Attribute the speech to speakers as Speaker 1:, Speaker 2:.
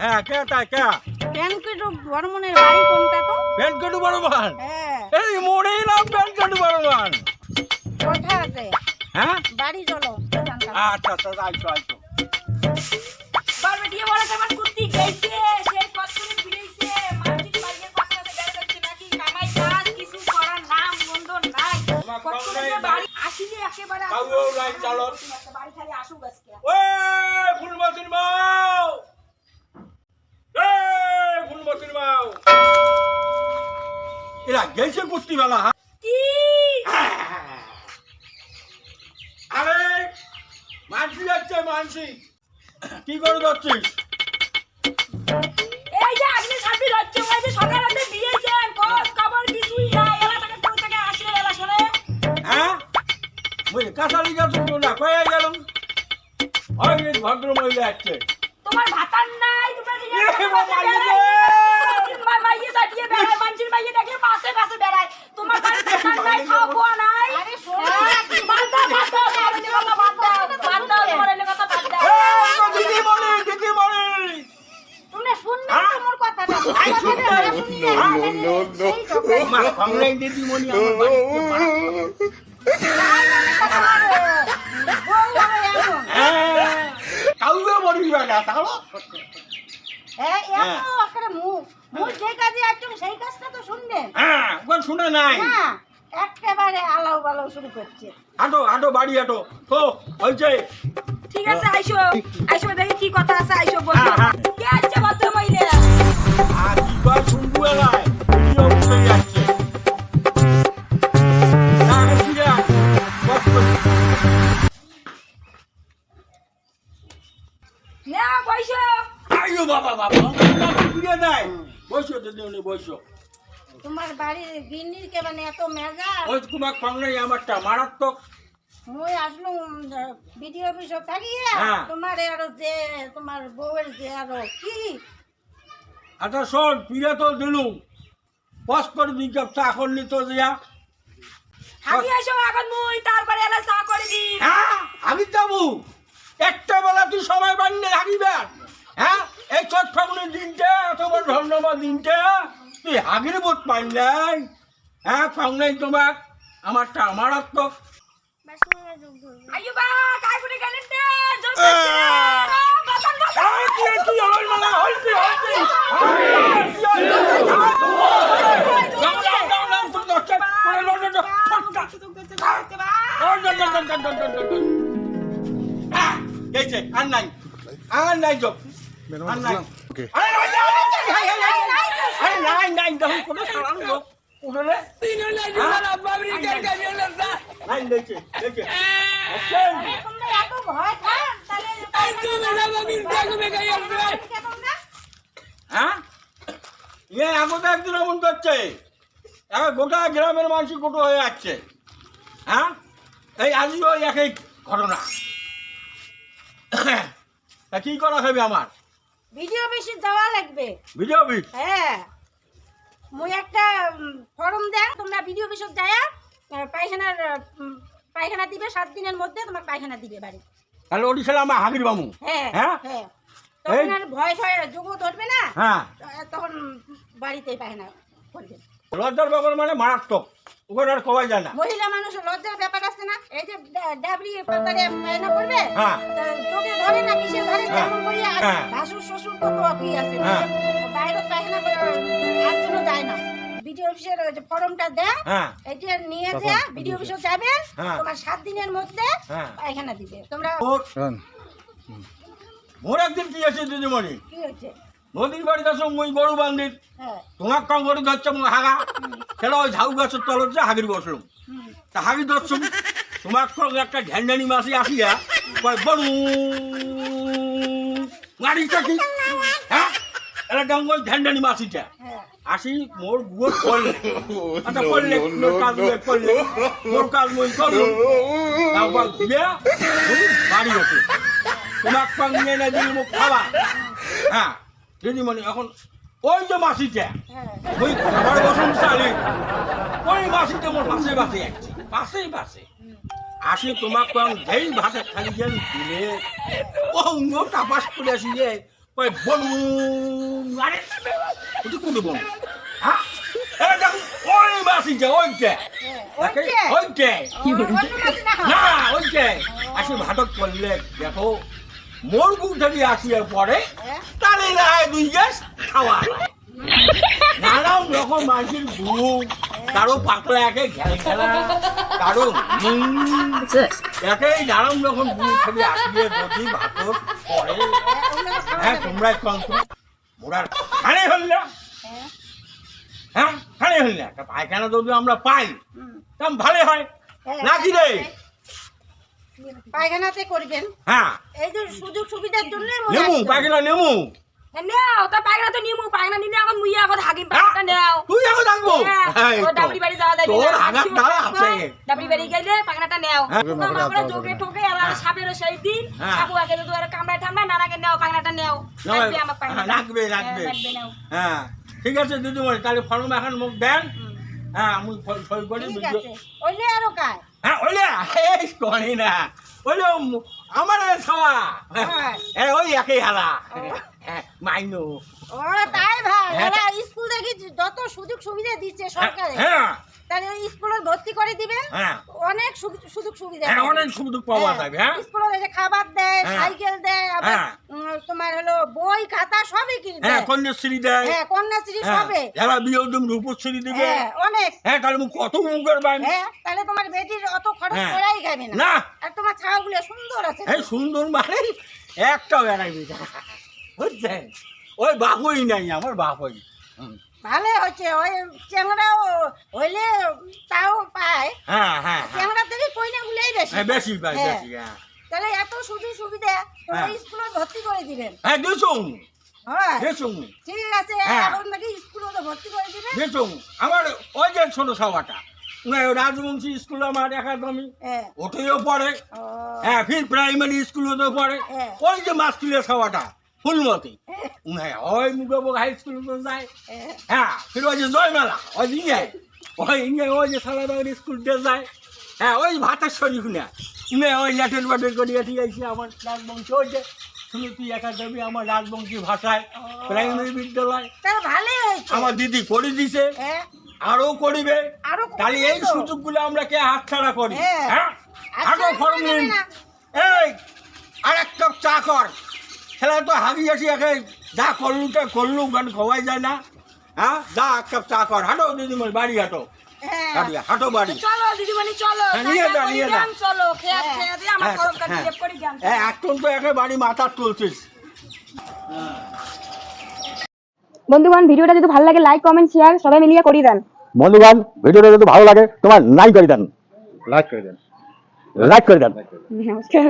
Speaker 1: হ্যাঁ কে তাই কে?
Speaker 2: ব্যাংকের বর্মনের বাড়ি কোনটা তো?
Speaker 1: প্যান্ট কাটু বড়বান
Speaker 2: হ্যাঁ।
Speaker 1: এই মরেই না প্যান্ট কাটু
Speaker 2: কোথা আছে?
Speaker 1: হ্যাঁ?
Speaker 2: বাড়ি চলো।
Speaker 1: আচ্ছা আচ্ছা আইছো আইছো
Speaker 3: বারবার দিয়ে বলে আমার কুত্তি গেছে। বাড়ি আসিলে একেবারে আসি-
Speaker 1: কাউও নাই
Speaker 3: বাড়ি খালি আসুক আজকে।
Speaker 1: ওই ফুলমতির মাও এই ফুলমতির মাও এরা গেছে কুস্তি বেলা
Speaker 3: কি?
Speaker 1: আরে মানসি যাচ্ছে মানসি। কি করে যাচ্ছিস
Speaker 3: এই যে আপনি সাথে হচ্ছে ওই যে সকালে আপনি
Speaker 1: মুই কাছালি যাচ্ছি তো না কয়ে গেলাম। ওই যে ভদ্র মহিলা আসছে
Speaker 3: তোমার ভাতার নাই তোমরা যে
Speaker 1: এ বাবা, এই যে!
Speaker 3: তোমার মাইয়ে সাটিয়ে বেড়ায় মানুষের মাইয়ে দেখে পাশে পাশে বেড়ায়। তোমার বাড়ি ভাতার নাই খাওয়া খাওয়া নাই।
Speaker 2: আরে শোনো।
Speaker 3: হ্যাঁ, বাদ দাও, বাদ দাও, বাদ দাও, বাদ দাও, বাদ দাও, তোমার এলে কথা বাদ দাও।
Speaker 1: এই তো দিদি বলি দিদি বলি।
Speaker 2: তোমরা শুনলে
Speaker 1: হ্যাঁ?
Speaker 2: মোর কথাটা।
Speaker 1: আই শুনতে হবে।
Speaker 4: No, no, no, no.
Speaker 1: মা কংলাই দিদি মনি আমার তাহলে?
Speaker 2: হ্যাঁ। সেই কাজটা তো শুনবেন।
Speaker 1: হ্যাঁ শুনে নাই
Speaker 2: না একেবারে আলাউ বালাউ শুরু করছে।
Speaker 1: আটো আটো বাড়ি আটো তো হয়েছে।
Speaker 3: ঠিক আছে আইসো। আইসো দেখি কি কথা আছে আইসো বলব
Speaker 1: না
Speaker 3: বৈশো
Speaker 1: আইও বাবা বাবা বাবা, ফিরে নাই। বসো দিদি বসো।
Speaker 2: তোমার বাড়ির গিন্নির কে মানে এত মেজা?
Speaker 1: ওই তোমার কংলাই আমারটা মারাত্মক।
Speaker 2: মুই আসলুম ভিডিও অফিসে থাকিয়ে
Speaker 1: হ্যাঁ।
Speaker 2: তোমার আরও যে তোমার বউয়ের যে আরও কি?
Speaker 1: আচ্ছা শোন ফিরে তো দিলুম। বস করে দিই চা করলি তো দিয়া।
Speaker 3: আমি আইসো এখন মুই তারপরে এলা চা করে দি
Speaker 1: হ্যাঁ আমি যাব। একটা বেলা তুই সময় বানিয়ে রাখিবে হ্যাঁ? এই চট ফাগুনের দিনটা তোমার ধন্যবাদ দিনটা তুই হাগির বোধ পাই নাই? হ্যাঁ ফাগুনাই তোমার আমারটা আমার
Speaker 3: আইয়ো বা কাকুরে করে গেলেন
Speaker 1: আর নাই আর নাই যোগ আর নাই
Speaker 4: Okay.
Speaker 1: আরে নাই নাই নাই নাই আরে নাই নাই দেখুন কোনো সারান লোক উঠলে নাই দেখছে দেখছে
Speaker 2: তোমরা এত ভয় খান তাহলে
Speaker 1: হ্যাঁ ইয়ে আগতে একদিন এমন করছে এখন গোটা গ্রামের মানুষ গোটো হয়ে যাচ্ছে হ্যাঁ এই আজও একই ঘটনা তা কি করা হবে আমার?
Speaker 2: ভিডিও অফিসে যাওয়া লাগবে।
Speaker 1: ভিডিও অফিস
Speaker 2: হ্যাঁ। মুই একটা ফর্ম দেন তোমরা ভিডিও অফিসে যায় পায়খানার পায়খানা দিবে সাত দিনের মধ্যে তোমার পায়খানা দিবে বাড়ি।
Speaker 1: তাহলে ওটি ছিল আমার হাগির বামু
Speaker 2: হ্যাঁ
Speaker 1: হ্যাঁ?
Speaker 2: হ্যাঁ। তখন আর ভয় ভয় যোগ ধরবে না?
Speaker 1: হ্যাঁ।
Speaker 2: তখন বাড়িতেই পায়খানা করবে।
Speaker 1: লজ্জার ব্যাপার মানে মারাত্মক। ওখানে আর কবাই যায় না
Speaker 2: মহিলা মানুষ লজ্জার ব্যাপার আছে না এই যে ডাবরি পাতারে করবে
Speaker 1: হ্যাঁ।
Speaker 2: চোখে ধরে না কিসে ধরে
Speaker 1: হ্যাঁ।
Speaker 2: করিয়া
Speaker 1: হ্যাঁ।
Speaker 2: ভাসুর শ্বশুর কত কি আছে
Speaker 1: হ্যাঁ।
Speaker 2: বাইরে পায়খানা করে আর জন্য যায় না ভিডিও অফিসের ফর্মটা দেয়
Speaker 1: হ্যাঁ
Speaker 2: এটা নিয়ে যে ভিডিও অফিসে যাবে। তোমার সাত দিনের মধ্যে
Speaker 1: হ্যাঁ।
Speaker 2: পায়খানা দিবে তোমরা.
Speaker 1: মোর একদিন কি আছে দিদিমণি
Speaker 2: কি হয়েছে
Speaker 1: নদীর বাড়িতে আসো মুই গরু বান্ধির
Speaker 2: হ্যাঁ।
Speaker 1: তোমার কম গরু ধরছে মুই হাগা। সেটা ওই ঝাউ গাছের তলত যে হাগির বসলুম। তা হাগি ধরছুম। তোমার সঙ্গে একটা ঝ্যান্ডানি মাসি আসিয়া কয় বড়ু গাড়িটা কি? হ্যাঁ? এটা ডাঙ্গল ঝ্যান্ডানি মাসিটা।
Speaker 2: হ্যাঁ।
Speaker 1: আসি মোর গুয়ো করলে আচ্ছা করলে মোর কাজ মুই করলে মোর কাজ মুই তারপর বাড়ি হতো তোমার সঙ্গে না দিল মুখ খাওয়া হ্যাঁ। দিদিমণি এখন ওই যে মাসিটা
Speaker 2: হ্যাঁ
Speaker 1: ওই খাবার বসুন চালি ওই মাসিতে মোর পাশে পাশে যাচ্ছে পাশেই পাশে। আসি তোমাক কম যেই ভাতে খালি যেন দিলে ও অন্য টাপাস করে আসি যে কই বলুন আরে ওটি কোন বল হ্যাঁ? ওই মাসি যে ওইটা?
Speaker 2: ওইটা? না? হয়।
Speaker 1: ওইটা। আসি ভাতক করলে দেখো মোরগু যদি আসিয়ে পরে
Speaker 2: হ্যাঁ?
Speaker 1: হয় দুই গ্যাস খাওয়া। নানান রকম মাছের গুড় কারও পাতলা একে ঘেল খেলা কারও একে নানান রকম গুড় ছবি আসিয়ে যদি ভাত পরে
Speaker 2: ওগুলো তো খাওয়া যাবে।
Speaker 1: তোমরা কম মোড়ার খানে হল না। খানে হল না। পায়খানা যদি আমরা পাই। তাম ভালো হয়।
Speaker 2: হ্যাঁ,
Speaker 1: নাকি রে?
Speaker 2: পায়খানাতে করবেন।
Speaker 1: হ্যাঁ।
Speaker 2: এই যে সুযোগ সুবিধার জন্য
Speaker 1: নেমু পায়খানা নেমু।
Speaker 3: নেও তা পায়খানা তো নিমু পায়খানা নিলে এখন মুইয়া এখন হাগিম পায়খানাটা নেও
Speaker 1: তুই থাকব
Speaker 3: হ্যাঁ, ও ডাবলি বাড়ি যাওয়া যায়
Speaker 1: তোর হাগার দ্বারা আছে।
Speaker 3: ডাবলি বাড়ি গেলে পায়খানাটা নেও। আমরা যোগে ঠোকে আর। সাপের সেই দিন। কাকু আগে তো আর কামড়ায় টামড়ায় নানাকে নেও পায়খানাটা নেও রাখবে আমার
Speaker 1: রাখবে, রাখবে।
Speaker 3: হ্যাঁ,
Speaker 1: ঠিক আছে দিদিমণি তাহলে ফর্ম এখন মুখ দেন। হ্যাঁ আমি সই- করি
Speaker 2: ঠিক আছে। ওইলে আরও কায়
Speaker 1: হ্যাঁ ওইলে এই করি না ওইলে আমার খাওয়া
Speaker 2: হ্যাঁ।
Speaker 1: ওই একই হালা। মাইনো
Speaker 2: ও তাই ভাই
Speaker 1: হ্যাঁ,
Speaker 2: স্কুল থেকে যত সুযোগ সুবিধা দিচ্ছে সরকারে
Speaker 1: হ্যাঁ।
Speaker 2: তাহলে ওই স্কুলে ভর্তি করে দিবেন
Speaker 1: হ্যাঁ।
Speaker 2: অনেক সুযোগ সুবিধা
Speaker 1: হ্যাঁ অনেক সুযোগ পাওয়া যাবে হ্যাঁ।
Speaker 2: স্কুলে এই যে খাবার দেয়
Speaker 1: হ্যাঁ।
Speaker 2: সাইকেল দেয় আবার
Speaker 1: হ্যাঁ।
Speaker 2: তোমার হলো বই খাতা সবই কিনে
Speaker 1: হ্যাঁ কন্যাশ্রী দেয়।
Speaker 2: হ্যাঁ কন্যাশ্রী
Speaker 1: হ্যাঁ।
Speaker 2: সবে।
Speaker 1: রূপশ্রী দিবে।
Speaker 2: হ্যাঁ অনেক।
Speaker 1: হ্যাঁ তাহলে কত মুখের বাইন
Speaker 2: হ্যাঁ তাহলে তোমার বেটির অত খরচ
Speaker 1: হ্যাঁ।
Speaker 2: করাই খাবে না।
Speaker 1: না।
Speaker 2: আর তোমার ছাগলগুলো সুন্দর আছে
Speaker 1: এই সুন্দর মানে একটাও এড়াইবি না বুঝছেন ওই বাপই নাই আমার বাপই।
Speaker 2: ভালো হচ্ছে ওই চ্যাংড়াও হইলে তাও পায়।
Speaker 1: হ্যাঁ হ্যাঁ
Speaker 2: চ্যাংড়া থেকে কইনা গুলোই বেশি।
Speaker 1: হ্যাঁ বেশি পাই
Speaker 2: হ্যাঁ।
Speaker 1: বেশি হ্যাঁ।
Speaker 2: তাহলে এত সুযোগ সুবিধা তোমার। স্কুলে ভর্তি করে দিবেন।
Speaker 1: হ্যাঁ
Speaker 2: হ্যাঁ।
Speaker 1: দিয়েছুন
Speaker 2: ঠিক আছে। এখন থেকে স্কুলে ভর্তি করে দিবেন।
Speaker 1: আমার ওই যে ছোট সভাটা রাজবংশী স্কুল আমার একাডেমি।
Speaker 2: হ্যাঁ।
Speaker 1: ওটাও পড়ে। হ্যাঁ ফির প্রাইমারি স্কুলেও পড়ে। ওই যে মাস্কুলের সভাটা। ফুলমতি হ্যাঁ ওই মুখোমুখ হাই স্কুল তো যায়।
Speaker 2: হ্যাঁ,
Speaker 1: হ্যাঁ ফির ওই যে জয়মেলা ওই ইয়ে ওই ইয়ে ওই যে সালাবাগের স্কুল দিয়ে যায়। হ্যাঁ ওই ভাতের শরীর না ইয়ে ওই ল্যাটের বাটের করিয়ে ঠিক আছে আমার রাজবংশী ওই যে সুনীতি একাডেমি আমার রাজবংশী ভাষায় প্রাইমারি বিদ্যালয়। আমার দিদি করে দিছে
Speaker 2: হ্যাঁ।
Speaker 1: আরও করিবে।
Speaker 2: আরও
Speaker 1: তাহলে এই সুযোগগুলো আমরা কে হাতছাড়া করি?
Speaker 2: হ্যাঁ।
Speaker 1: হ্যাঁ? আরও
Speaker 2: হাতছাড়া
Speaker 1: ফর্ম। এই আর এক কাপ চা কর। খেলা তো হাগি আসি একে। যা করলুটা করলু গান খোয়াই যায় না। হ্যাঁ যা এক কাপ চা কর হাঁটো দিদিমণি বাড়ি হাঁটো।
Speaker 2: হ্যাঁ।
Speaker 1: হাঁটো বাড়ি।
Speaker 3: চলো দিদিমণি চলো।
Speaker 1: হ্যাঁ, নিয়ে যা, নিয়ে যা।
Speaker 3: চলো। খেয়ে
Speaker 2: হ্যাঁ।
Speaker 3: খেয়ে দিয়ে আমার গরম কাটি। লেপ যান
Speaker 1: এখন তো একে বাড়ি মাথা তুলছিস।
Speaker 5: বন্ধুগণ ভিডিওটা যদি ভালো লাগে লাইক কমেন্ট শেয়ার সবাই মিলিয়ে করিয়ে দেন।
Speaker 6: বন্ধুগণ ভিডিওটা যদি ভালো লাগে তোমার লাইক করে দেন।
Speaker 4: লাইক করে দেন।
Speaker 6: লাইক করে দেন।
Speaker 5: নমস্কার।